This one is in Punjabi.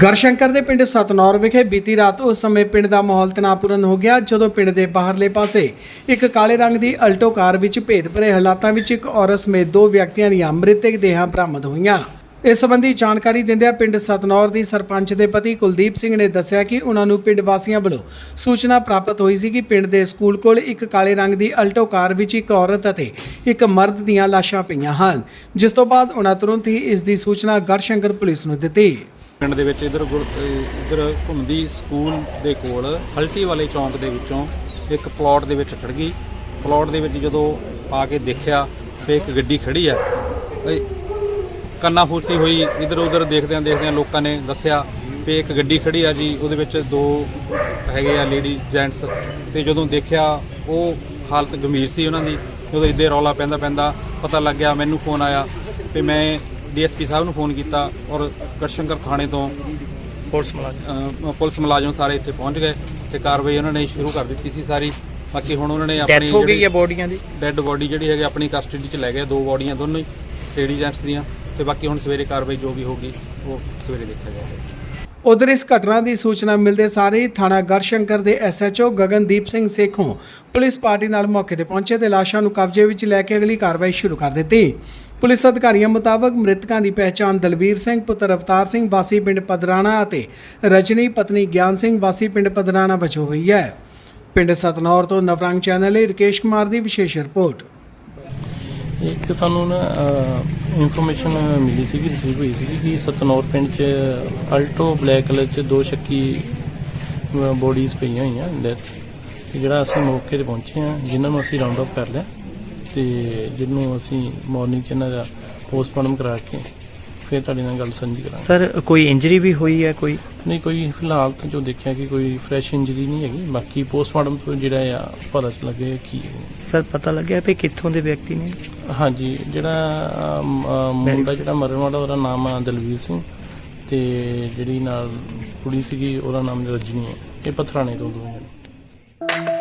ਗਰਸ਼ੰਕਰ ਦੇ ਪਿੰਡ ਸਤਨੌਰ ਵਿਖੇ ਬੀਤੀ ਰਾਤ ਉਸ ਸਮੇਂ ਪਿੰਡ ਦਾ ਮਾਹੌਲ ਤਣਾਅਪੂਰਨ ਹੋ ਗਿਆ, ਜਦੋਂ ਪਿੰਡ ਦੇ ਬਾਹਰਲੇ ਪਾਸੇ ਇੱਕ ਕਾਲੇ ਰੰਗ ਦੀ ਅਲਟੋ ਕਾਰ ਵਿੱਚ ਭੇਦ ਭਰੇ ਹਾਲਾਤਾਂ ਵਿੱਚ ਇੱਕ ਔਰਤ ਸਮੇਤ ਦੋ ਵਿਅਕਤੀਆਂ ਦੀਆਂ ਮ੍ਰਿਤਕ ਦੇਹਾਂ ਬਰਾਮਦ ਹੋਈਆਂ। ਇਸ ਸੰਬੰਧੀ ਜਾਣਕਾਰੀ ਦਿੰਦਿਆਂ ਪਿੰਡ ਸਤਨੌਰ ਦੀ ਸਰਪੰਚ ਦੇ ਪਤੀ ਕੁਲਦੀਪ ਸਿੰਘ ਨੇ ਦੱਸਿਆ ਕਿ ਉਹਨਾਂ ਨੂੰ ਪਿੰਡ ਵਾਸੀਆਂ ਵੱਲੋਂ ਸੂਚਨਾ ਪ੍ਰਾਪਤ ਹੋਈ ਸੀ ਕਿ ਪਿੰਡ ਦੇ ਸਕੂਲ ਕੋਲ ਇੱਕ ਕਾਲੇ ਰੰਗ ਦੀ ਅਲਟੋ ਕਾਰ ਵਿੱਚ ਇੱਕ ਔਰਤ ਅਤੇ ਇੱਕ ਮਰਦ ਦੀਆਂ ਲਾਸ਼ਾਂ ਪਈਆਂ ਹਨ, ਜਿਸ ਤੋਂ ਬਾਅਦ ਉਹਨਾਂ ਤੁਰੰਤ ਹੀ ਇਸ ਦੀ ਸੂਚਨਾ ਗੜਸ਼ੰਕਰ ਪੁਲਿਸ ਨੂੰ ਦਿੱਤੀ। ਪਿੰਡ ਦੇ ਵਿੱਚ ਇਧਰ ਇਧਰ ਘੁੰਮਦੀ ਸਕੂਲ ਦੇ ਕੋਲ ਹਲਟੀ ਵਾਲੇ ਚੌਂਕ ਦੇ ਵਿੱਚੋਂ ਇੱਕ ਪਲਾਟ ਦੇ ਵਿੱਚ ਖੜ ਗਈ। ਪਲਾਟ ਦੇ ਵਿੱਚ ਜਦੋਂ ਆ ਕੇ ਦੇਖਿਆ ਤੇ ਇੱਕ ਗੱਡੀ ਖੜੀ ਹੈ। ਤੇ ਕੰਨਾ ਫੂਸੀ ਹੋਈ, ਇਧਰ ਉਧਰ ਦੇਖਦਿਆਂ ਦੇਖਦਿਆਂ ਲੋਕਾਂ ਨੇ ਦੱਸਿਆ ਵੀ ਇੱਕ ਗੱਡੀ ਖੜੀ ਆ ਜੀ, ਉਹਦੇ ਵਿੱਚ ਦੋ ਹੈਗੇ ਆ ਲੇਡੀ ਜੈਂਟਸ ਤੇ ਜਦੋਂ ਦੇਖਿਆ ਉਹ ਹਾਲਤ ਗੰਭੀਰ ਸੀ ਉਹਨਾਂ ਦੀ। ਜਦੋਂ ਇੱਦੇ ਰੌਲਾ ਪੈਂਦਾ ਪੈਂਦਾ ਪਤਾ ਲੱਗਿਆ, ਮੈਨੂੰ ਫੋਨ ਆਇਆ ਤੇ ਮੈਂ ਡੀਐਸਪੀ ਸਾਹਿਬ ਨੂੰ ਫੋਨ ਕੀਤਾ ਔਰ ਗੜਸ਼ੰਕਰ ਥਾਣੇ ਤੋਂ ਪੁਲਿਸ ਮੁਲਾਜ਼ਮ। ਪੁਲਿਸ ਮੁਲਾਜ਼ਮ ਸਾਰੇ ਇੱਥੇ ਪਹੁੰਚ ਗਏ ਤੇ ਕਾਰਵਾਈ ਉਹਨਾਂ ਨੇ ਸ਼ੁਰੂ ਕਰ ਦਿੱਤੀ ਸੀ ਸਾਰੀ। ਬਾਕੀ ਹੁਣ ਉਹਨਾਂ ਨੇ ਆਪਣੀ ਡੈਥ ਹੋ ਗਈ ਹੈ ਬੋਡੀਆਂ ਦੀ? ਡੈੱਡ ਬੋਡੀ ਜਿਹੜੀ ਹੈਗੀ ਆਪਣੀ ਕਸਟਡੀ 'ਚ ਲੈ ਗਏ ਦੋ ਬੋਡੀਆਂ ਦੋਨੋਂ ਹੀ ਲੇਡੀ ਜੈਂਟਸ ਦੀਆਂ। ਤੇ ਬਾਕੀ ਹੁਣ ਸਵੇਰੇ ਕਾਰਵਾਈ ਜੋ ਵੀ ਹੋਗੀ ਉਹ ਸਵੇਰੇ ਦੇਖਿਆ ਜਾਏਗਾ ਉਧਰ ਇਸ ਘਟਨਾ ਦੀ ਸੂਚਨਾ ਮਿਲਦੇ ਸਾਰੇ ਹੀ ਥਾਣਾ ਗੜਸ਼ੰਕਰ ਦੇ SHO Gagandeep Singh Sekhon police party ਨਾਲ ਮੌਕੇ ਤੇ ਪਹੁੰਚੇ ਤੇ ਲਾਸ਼ਾਂ ਨੂੰ ਕਬਜ਼ੇ ਵਿੱਚ ਲੈ ਕੇ ਅਗਲੀ ਕਾਰਵਾਈ ਸ਼ੁਰੂ ਕਰ ਦਿੱਤੀ। ਪੁਲਿਸ ਅਧਿਕਾਰੀਆਂ ਮੁਤਾਬਕ ਮ੍ਰਿਤਕਾਂ ਦੀ ਪਹਿਚਾਣ ਦਲਵੀਰ ਸਿੰਘ, ਪੁੱਤਰ ਅਵਤਾਰ ਸਿੰਘ, ਵਾਸੀ ਪਿੰਡ ਪਦਰਾਣਾ ਅਤੇ ਰਜਨੀ ਪਤਨੀ ਗਿਆਨ ਸਿੰਘ, ਵਾਸੀ ਪਿੰਡ ਪਦਰਾਣਾ ਵਜੋਂ ਹੋਈ ਹੈ। ਪਿੰਡ ਸਤਨੌਰ ਤੋਂ ਨਵਰੰਗ ਚੈਨਲ ਲਈ ਰਕੇਸ਼ ਕੁਮਾਰ ਦੀ ਵਿਸ਼ੇਸ਼ ਰਿਪੋਰਟ। ਇੱਕ ਸਾਨੂੰ ਨਾ ਇਨਫੋਰਮੇਸ਼ਨ ਮਿਲੀ ਸੀ ਕਿ ਰਿਸੀਵ ਹੋਈ ਸੀ ਕਿ ਸਤਨੌਰ ਪਿੰਡ 'ਚ ਅਲਟੋ ਬਲੈਕ ਕਲਰ 'ਚ ਦੋ ਸ਼ੱਕੀ ਬੋਡੀਜ਼ ਪਈਆਂ ਹੋਈਆਂ ਡੈਥ ਜਿਹੜਾ ਅਸੀਂ ਮੌਕੇ ਤੇ ਪਹੁੰਚੇ ਹਾਂ, ਜਿਨ੍ਹਾਂ ਨੂੰ ਅਸੀਂ ਰਾਉਂਡ ਅਪ ਕਰ ਲਿਆ ਤੇ ਜਿਹਨੂੰ ਅਸੀਂ ਮਾਰਨਿੰਗ 'ਚ ਇਹਨਾਂ ਦਾ ਪੋਸਟਮਾਰਟਮ ਕਰਾ ਕੇ ਫਿਰ ਤੁਹਾਡੇ ਨਾਲ ਗੱਲ ਸਾਂਝੀ ਕਰਾਂਗੇ। ਸਰ ਕੋਈ ਇੰਜਰੀ ਵੀ ਹੋਈ ਹੈ ਕੋਈ? ਨਹੀਂ ਕੋਈ ਫਿਲਹਾਲ ਤਾਂ ਜੋ ਦੇਖਿਆ ਕਿ ਕੋਈ ਫਰੈਸ਼ ਇੰਜਰੀ ਨਹੀਂ ਹੈਗੀ ਬਾਕੀ ਪੋਸਟਮਾਰਟਮ ਤੋਂ ਜਿਹੜਾ ਆ ਪਤਾ ਚ ਲੱਗੇ ਕੀ ਹੈ ਸਰ ਪਤਾ ਲੱਗਿਆ ਵੀ ਕਿੱਥੋਂ ਦੇ ਵਿਅਕਤੀ ਨੇ? ਹਾਂਜੀ ਜਿਹੜਾ ਅਮ, ਅਮ, ਮੁੰਡਾ ਜਿਹੜਾ ਮਰਨ ਵਾਲਾ ਉਹਦਾ ਨਾਮ ਆ ਦਲਵੀਰ ਸਿੰਘ ਤੇ ਜਿਹੜੀ ਨਾਲ ਕੁੜੀ ਸੀਗੀ ਉਹਦਾ ਨਾਮ ਰਜਨੀ ਹੈ। ਇਹ ਪਥਰਾਣੇ ਤੋਂ ਦੋ ਜਣੇ